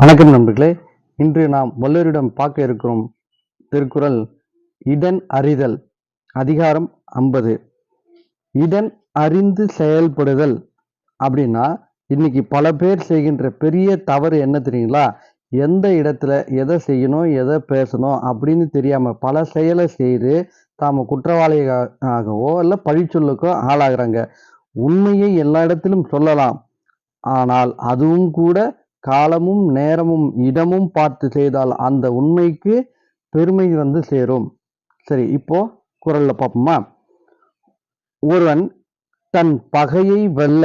வணக்கம் நண்பர்களே. இன்று நாம் வல்லோரிடம் பார்க்க இருக்கிறோம் திருக்குறள் இடன் அறிதல் அதிகாரம் ஐம்பது. இடன் அறிந்து செயல்படுதல் அப்படின்னா இன்னைக்கு பல பேர் செய்கின்ற பெரிய தவறு என்ன தெரியுங்களா? எந்த இடத்துல எதை செய்யணும் எதை பேசணும் அப்படின்னு தெரியாம பல செயலை செய்து தாம குற்றவாளியாகவோ இல்லை பழிச்சொல்லுக்கோ ஆளாகிறாங்க. உண்மையை எல்லா இடத்திலும் சொல்லலாம். ஆனால் அதுவும் கூட காலமும் நேரமும் இடமும் பார்த்து செய்தால் அந்த உண்மைக்கு பெருமை வந்து சேரும். சரி இப்போ குரல்ல பார்ப்போமா? ஒருவன் தன் பகையை வெல்ல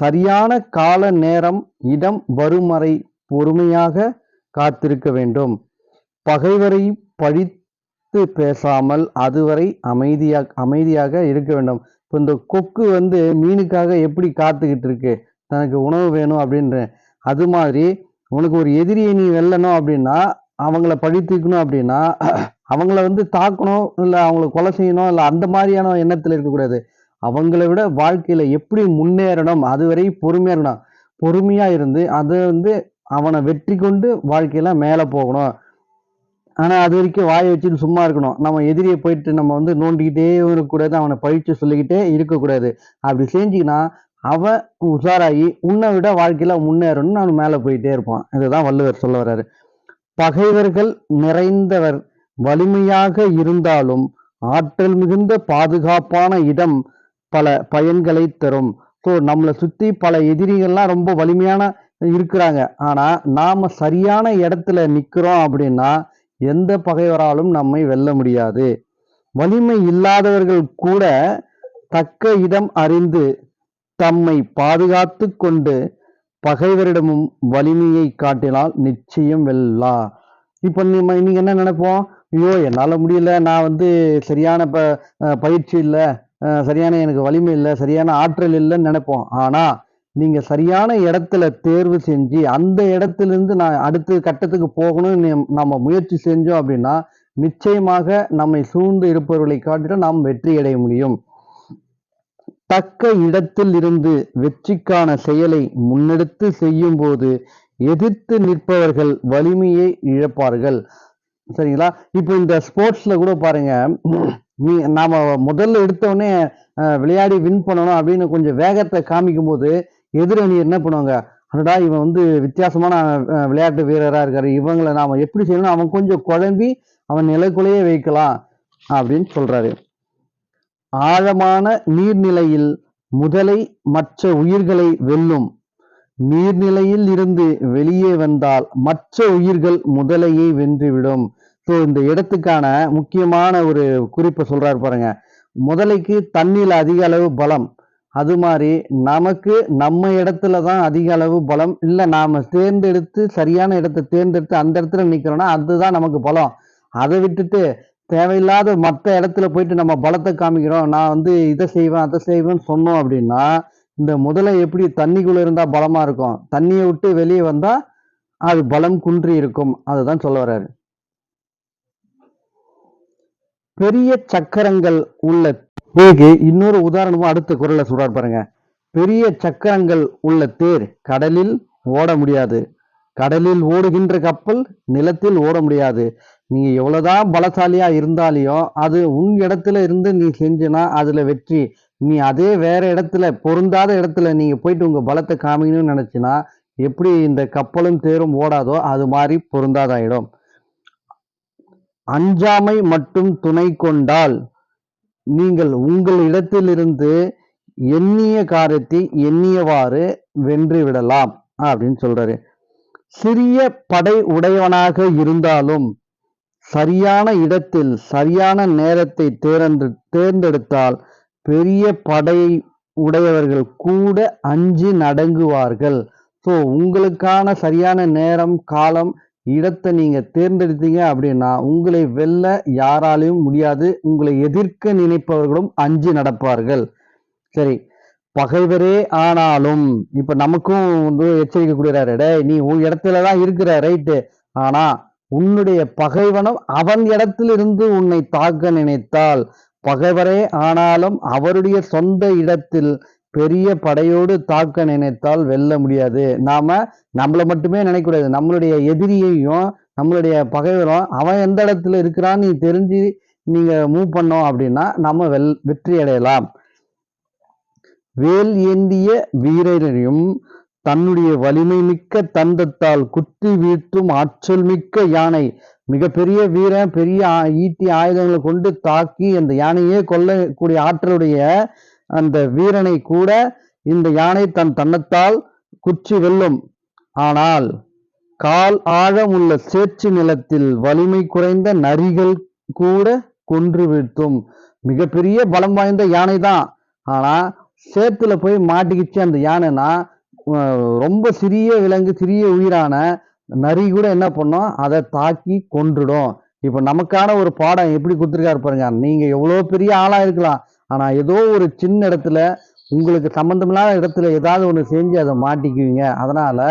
சரியான கால நேரம் இடம் வரும் வரை பொறுமையாக காத்திருக்க வேண்டும். பகைவரை பழித்து பேசாமல் அதுவரை அமைதியாக அமைதியாக இருக்க வேண்டும். இப்போ இந்த கொக்கு வந்து மீனுக்காக எப்படி காத்துக்கிட்டு இருக்கு? தனக்கு உணவு வேணும் அப்படின்ற அது மாதிரி உனக்கு ஒரு எதிரியை நீ வெல்லணும் அப்படின்னா அவங்கள பழித்துக்கணும் அப்படின்னா அவங்கள வந்து தாக்கணும் இல்லை அவங்கள கொலை செய்யணும் இல்லை அந்த மாதிரியான எண்ணத்தில் இருக்கக்கூடாது. அவங்கள விட வாழ்க்கையில் எப்படி முன்னேறணும் அதுவரை பொறுமையா இருக்கணும். இருந்து அதை வந்து அவனை வெற்றி கொண்டு வாழ்க்கையில மேலே போகணும். ஆனால் அது வரைக்கும் வாயை வச்சுட்டு சும்மா இருக்கணும். நம்ம எதிரியை போயிட்டு நம்ம வந்து நோண்டிக்கிட்டே இருக்கக்கூடாது அவனை பழிச்சு சொல்லிக்கிட்டே இருக்கக்கூடாது. அப்படி செஞ்சிங்கன்னா அவன் உஷாராகி உன்னை விட வாழ்க்கையில் முன்னேறணும்னு அவன் மேலே போயிட்டே இருப்பான். இதுதான் வள்ளுவர் சொல்ல வர்றாரு. பகைவர்கள் நிறைந்தவர் வலிமையாக இருந்தாலும் ஆற்றல் மிகுந்த பாதுகாப்பான இடம் பல பயன்களை தரும். ஸோ நம்மளை சுற்றி பல எதிரிகள்லாம் ரொம்ப வலிமையான இருக்கிறாங்க. ஆனா நாம சரியான இடத்துல நிக்கிறோம் அப்படின்னா எந்த பகைவராலும் நம்மை வெல்ல முடியாது. வலிமை இல்லாதவர்கள் கூட தக்க இடம் அறிந்து தம்மை பாதுகாத்து கொண்டு பகைவரிடமும் வலிமையை காட்டினால் நிச்சயம் வெல்லா இப்போ நம்ம இன்னைக்கு என்ன நினைப்போம்? ஐயோ என்னால் முடியல. நான் வந்து சரியான ப பயிற்சி இல்லை. சரியான எனக்கு வலிமை இல்லை. சரியான ஆற்றல் இல்லைன்னு நினைப்போம். ஆனால் நீங்கள் சரியான இடத்துல தேர்வு செஞ்சு அந்த இடத்துலேருந்து நான் அடுத்த கட்டத்துக்கு போகணும்னு நம்ம முயற்சி செஞ்சோம் அப்படின்னா நிச்சயமாக நம்மை சூழ்ந்து இருப்பவர்களை காட்டிலும் நாம் வெற்றி அடைய முடியும். தக்க இடத்தில் இருந்து வெற்றிக்கான செயலை முன்னெடுத்து செய்யும் போது எதிர்த்து நிற்பவர்கள் வலிமையை இழப்பார்கள். சரிங்களா? இப்போ இந்த ஸ்போர்ட்ஸில் கூட பாருங்க நீ நாம் முதல்ல எடுத்தோடனே விளையாடி வின் பண்ணணும் அப்படின்னு கொஞ்சம் வேகத்தை காமிக்கும் போது எதிரணி என்ன பண்ணுவாங்க? அடடா இவன் வந்து வித்தியாசமான விளையாட்டு வீரராக இருக்காரு. இவங்களை நாம் எப்படி செய்யணும் அவன் கொஞ்சம் குழம்பி அவன் நிலைக்குள்ளேயே வைக்கலாம் அப்படின்னு சொல்கிறாரு ஆழமான நீர்நிலையில் முதலை மற்ற உயிர்களை வெல்லும். நீர்நிலையில் இருந்து வெளியே வந்தால் மற்ற உயிர்கள் முதலையை வென்றுவிடும். ஸோ இந்த இடத்துக்கான முக்கியமான ஒரு குறிப்பை சொல்றாரு பாருங்க. முதலைக்கு தண்ணியில் அதிக அளவு பலம். அது மாதிரி நமக்கு நம்ம இடத்துல தான் அதிக அளவு பலம். இல்லை நாம் தேர்ந்தெடுத்து சரியான இடத்தை தேர்ந்தெடுத்து அந்த இடத்துல நிற்கிறோன்னா அதுதான் நமக்கு பலம். அதை விட்டுட்டு தேவையில்லாத மற்ற இடத்துல போயிட்டு நம்ம பலத்தை காமிக்கிறோம். நான் வந்து இதை செய்வேன் அதை செய்வேன்னு சொன்னோம் அப்படின்னா இந்த முதலை எப்படி தண்ணிக்குள்ள இருந்தா பலமா இருக்கும்? தண்ணியை விட்டு வெளியே வந்தா அது பலம் குன்றி இருக்கும். அதுதான் சொல்ல வர்றாரு. பெரிய சக்கரங்கள் உள்ள தேகு இன்னொரு உதாரணமும் அடுத்த குரலை சொல்றார் பாருங்க. பெரிய சக்கரங்கள் உள்ள தேர் கடலில் ஓட முடியாது. கடலில் ஓடுகின்ற கப்பல் நிலத்தில் ஓட முடியாது. நீ எவ்வளோதான் பலசாலியா இருந்தாலையும் அது உன் இடத்துல இருந்து நீ செஞ்சுனா அதுல வெற்றி. நீ அதே வேற இடத்துல பொருந்தாத இடத்துல நீங்க போயிட்டு உங்க பலத்தை காமிக்கணும்னு நினைச்சுன்னா எப்படி இந்த கப்பலும் தேரும் ஓடாதோ அது மாதிரி பொருந்தாதாயிடும். அஞ்சாமை மட்டும் துணை கொண்டால் நீங்கள் உங்கள் இடத்திலிருந்து எண்ணிய காரியத்தை எண்ணியவாறு வென்று விடலாம் அப்படின்னு சொல்றாரு. சிறிய படை உடையவனாக இருந்தாலும் சரியான இடத்தில் சரியான நேரத்தை தேர்ந்து தேர்ந்தெடுத்தால் பெரிய படை உடையவர்கள் கூட அஞ்சு நடங்குவார்கள். ஸோ உங்களுக்கான சரியான நேரம் காலம் இடத்தை நீங்கள் தேர்ந்தெடுத்தீங்க அப்படின்னா உங்களை வெல்ல யாராலையும் முடியாது. உங்களை எதிர்க்க நினைப்பவர்களும் அஞ்சு நடப்பார்கள். சரி பகைவரே ஆனாலும் இப்போ நமக்கும் வந்து எச்சரிக்கை கொடுக்குறாரு டே நீ உன் இடத்துல தான் இருக்கிற ரைட்டு ஆனால் உன்னுடைய பகைவனும் அவன் இடத்திலிருந்து உன்னை தாக்க நினைத்தால் பகைவரே ஆனாலும் அவருடைய சொந்த இடத்தில் பெரிய படையோடு தாக்க நினைத்தால் வெல்ல முடியாது. நாம நம்மளை மட்டுமே நினைக்கக்கூடாது. நம்மளுடைய எதிரியையும் நம்மளுடைய பகைவரும் அவன் எந்த இடத்துல இருக்கிறான்னு நீ தெரிஞ்சு நீங்க மூவ் பண்ணோம் அப்படின்னா நம்ம வெல் வெற்றி அடையலாம். வேல் ஏந்திய வீரரையும் தன்னுடைய வலிமை மிக்க தந்தத்தால் குத்தி வீழ்த்தும் ஆற்றல் மிக்க யானை மிகப்பெரிய வீரன் பெரிய ஈட்டி ஆயுதங்களை கொண்டு தாக்கி அந்த யானையே கொல்லக்கூடிய ஆற்றலுடைய அந்த வீரனை கூட இந்த யானை தன் தன்னத்தால் குச்சி வெல்லும். ஆனால் கால் ஆழமுள்ள சேற்று நிலத்தில் வலிமை குறைந்த நரிகள் கூட கொன்று வீழ்த்தும். மிகப்பெரிய பலம் வாய்ந்த யானை தான் ஆனா சேத்துல போய் மாட்டிக்கிச்சு அந்த யானைனா ரொம்ப சிறிய விலங்கு சிறிய உயிரான நரி கூட என்ன பண்ணும்? அதை தாக்கி கொன்றுடும். இப்போ நமக்கான ஒரு பாடம் எப்படி கொடுத்துருக்காரு பாருங்க. நீங்கள் எவ்வளோ பெரிய ஆளாக இருக்கலாம். ஆனால் ஏதோ ஒரு சின்ன இடத்துல உங்களுக்கு சம்மந்தமில்லாத இடத்துல ஏதாவது ஒன்று செஞ்சு அதை மாட்டிக்குவீங்க. அதனால்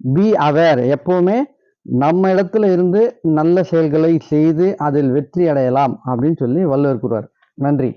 பி அவேர் எப்போவுமே நம்ம இடத்துல இருந்து நல்ல செயல்களை செய்து அதில் வெற்றி அடையலாம் அப்படின்னு சொல்லி வள்ளுவர் கூறுவார். நன்றி.